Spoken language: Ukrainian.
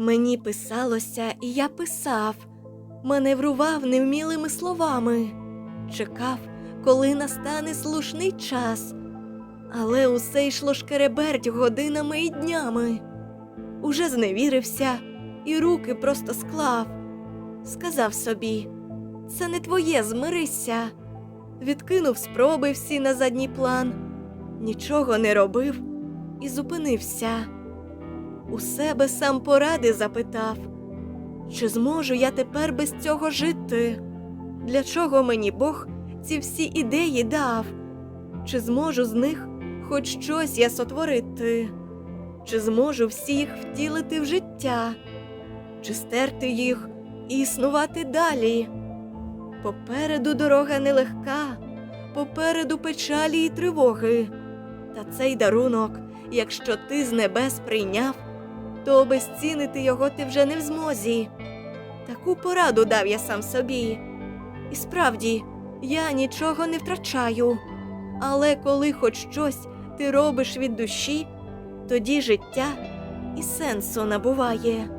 Мені писалося, і я писав, маневрував невмілими словами, чекав, коли настане слушний час, але усе йшло шкереберть годинами і днями. Уже зневірився і руки просто склав. Сказав собі, це не твоє, змирися. Відкинув спроби всі на задній план, нічого не робив і зупинився. У себе сам поради запитав, чи зможу я тепер без цього жити? Для чого мені Бог ці всі ідеї дав? Чи зможу з них хоч щось я сотворити? Чи зможу всі їх втілити в життя? Чи стерти їх і існувати далі? Попереду дорога нелегка, попереду печалі й тривоги. Та цей дарунок, якщо ти з небес прийняв, то обезцінити його ти вже не в змозі. Таку пораду дав я сам собі. І справді, я нічого не втрачаю. Але коли хоч щось ти робиш від душі, тоді життя і сенсу набуває.